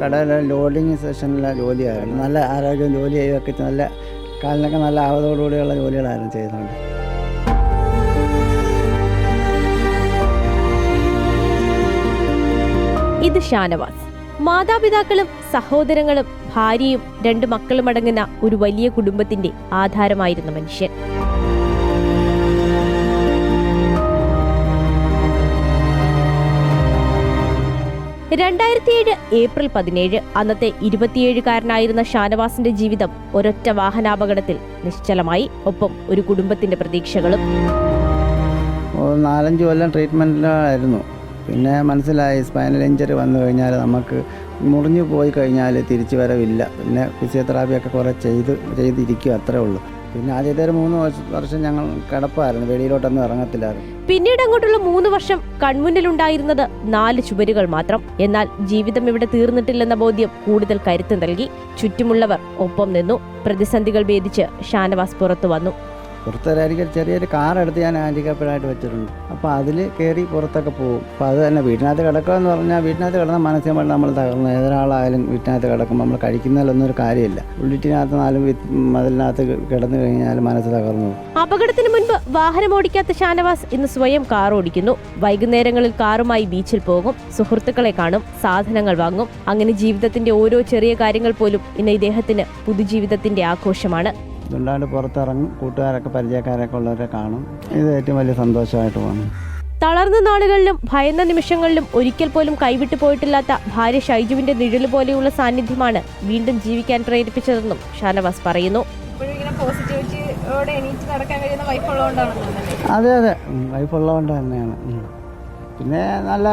കടയിലെ ലോഡിങ് സെഷനിലെ ജോലിയായിരുന്നു. നല്ല ആരോഗ്യം ജോലി ചെയ്യുകയൊക്കെ നല്ല കാലിനൊക്കെ നല്ല ആവതോടുകൂടിയുള്ള ജോലികളായിരുന്നു ചെയ്യുന്നുണ്ട് ഇത് ഷാനവാസ്. മാതാപിതാക്കളും സഹോദരങ്ങളും ഭാര്യയും രണ്ട് മക്കളും അടങ്ങുന്ന ഒരു വലിയ കുടുംബത്തിന്റെ ആധാരമായിരുന്ന മനുഷ്യൻ. രണ്ടായിരത്തി ഏഴ് ഏപ്രിൽ പതിനേഴ് അന്നത്തെ ഇരുപത്തിയേഴുകാരനായിരുന്ന ഷാനവാസിന്റെ ജീവിതം ഒരൊറ്റ വാഹനാപകടത്തിൽ നിശ്ചലമായി. ഒപ്പം ഒരു കുടുംബത്തിന്റെ പ്രതീക്ഷകളും. നാലഞ്ച് കൊല്ലം ട്രീറ്റ്മെന്റിലായിരുന്നു. പിന്നെ മനസ്സിലായി സ്പൈനൽ ഇഞ്ചറി വന്നു കഴിഞ്ഞാൽ നമുക്ക് മുറിഞ്ഞു പോയി കഴിഞ്ഞാൽ തിരിച്ചു വരവില്ല പിന്നെ ഫിസിയോതെറാപ്പിയൊക്കെ കുറേ ചെയ്ത് ചെയ്തിരിക്കും അത്രേ ഉള്ളൂ. പിന്നെ ആദ്യത്തെ ഒരു മൂന്ന് വർഷം ഞങ്ങൾ കിടപ്പായിരുന്നു. വെളിയിലോട്ടൊന്നും ഇറങ്ങത്തില്ലായിരുന്നു. പിന്നീട് അങ്ങോട്ടുള്ള മൂന്ന് വർഷം കൺമുന്നിലുണ്ടായിരുന്നത് നാല് ചുവരുകൾ മാത്രം. എന്നാൽ ജീവിതം ഇവിടെ തീർന്നിട്ടില്ലെന്ന ബോധ്യം കൂടുതൽ കരുത്ത് നൽകി ചുറ്റുമുള്ളവർ ഒപ്പം നിന്നു. പ്രതിസന്ധികൾ ഭേദിച്ച് ഷാനവാസ് പുറത്തു വന്നു. പുറത്തൊരായിരിക്കും ചെറിയൊരു കാർ എടുത്ത് ഞാൻ ഹാൻഡിക്കാപ്പിഡായിട്ട് വെച്ചിട്ടുണ്ട്. അപ്പോൾ അതിൽ കയറി പുറത്തൊക്കെ പോകും. അപ്പോൾ അത് തന്നെ വീട്ടിനകത്ത് കിടക്കുക എന്ന് പറഞ്ഞാൽ വീട്ടിനകത്ത് കിടന്ന മാനസികമായിട്ട് നമ്മൾ തകർന്നു ഏതൊരാളായാലും വീട്ടിനകത്ത് കിടക്കുമ്പോൾ നമ്മൾ കഴിക്കുന്നതിലൊന്നും ഒരു കാര്യമില്ല. ഉള്ളിറ്റിനകത്ത് നാലും മതിലിനകത്ത് കിടന്നു കഴിഞ്ഞാൽ മനസ്സ് തകർന്നു പോകും. അപകടത്തിന് മുൻപ് വാഹനം ഓടിക്കാത്ത ഷാനവാസ് ഇന്ന് സ്വയം കാർ ഓടിക്കുന്നു. വൈകുന്നേരങ്ങളിൽ കാറുമായി ബീച്ചിൽ പോകും. സുഹൃത്തുക്കളെ കാണും സാധനങ്ങൾ വാങ്ങും. അങ്ങനെ ജീവിതത്തിന്റെ ഓരോ ചെറിയ കാര്യങ്ങൾ പോലും ഇന്ന് ഇദ്ദേഹത്തിന് പുതുജീവിതത്തിന്റെ ആഘോഷമാണ്. ഇതുകൊണ്ടാണ്ട് പുറത്തിറങ്ങും. കൂട്ടുകാരൊക്കെ പരിചയക്കാരൊക്കെ ഉള്ളവരെ കാണും. ഇത് ഏറ്റവും വലിയ സന്തോഷമായിട്ട് പോകുന്നു. തളർന്ന നാളുകളിലും ഭയന്ന നിമിഷങ്ങളിലും ഒരിക്കൽ പോലും കൈവിട്ടു പോയിട്ടില്ലാത്ത ഭാര്യ ഷൈജുവിന്റെ നിഴൽ പോലെയുള്ള സാന്നിധ്യമാണ് വീണ്ടും ജീവിക്കാൻ പ്രേരിപ്പിച്ചതെന്നും ഷാനവാസ് പറയുന്നു. അതെ അതെ പോസിറ്റിവിറ്റിയോടെ എണീറ്റ് നടക്കാൻ കഴിയുന്ന വൈഫ് ഉള്ളതുകൊണ്ട് അതെ അതെ. വൈഫുള്ളതുകൊണ്ട് തന്നെയാണ്. പിന്നെ നല്ല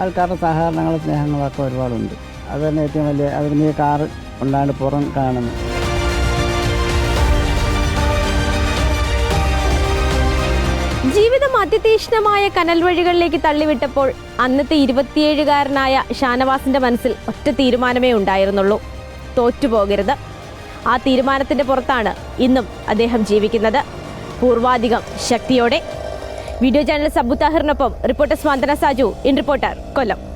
ആൾക്കാരുടെ സഹകരണങ്ങളും സ്നേഹങ്ങളൊക്കെ ഒരുപാടുണ്ട്. അത് തന്നെ ഏറ്റവും വലിയ അതിന് ഈ കാറ് ഉണ്ടാണ്ട് പുറം കാണുന്നു ജീവിതം അതിതീക്ഷ്ണമായ കനൽ വഴികളിലേക്ക് തള്ളിവിട്ടപ്പോൾ അന്നത്തെ ഇരുപത്തിയേഴുകാരനായ ഷാനവാസിന്റെ മനസ്സിൽ ഒറ്റ തീരുമാനമേ ഉണ്ടായിരുന്നുള്ളൂ. തോറ്റുപോകരുത്. ആ തീരുമാനത്തിന്റെ പുറത്താണ് ഇന്നും അദ്ദേഹം ജീവിക്കുന്നത്. പൂർവാധികം ശക്തിയോടെ. വീഡിയോ ചാനൽ സബുതാഹിറിനൊപ്പം റിപ്പോർട്ടർ സ്വാന്തന സാജു ഇൻ റിപ്പോർട്ടർ കൊല്ലം.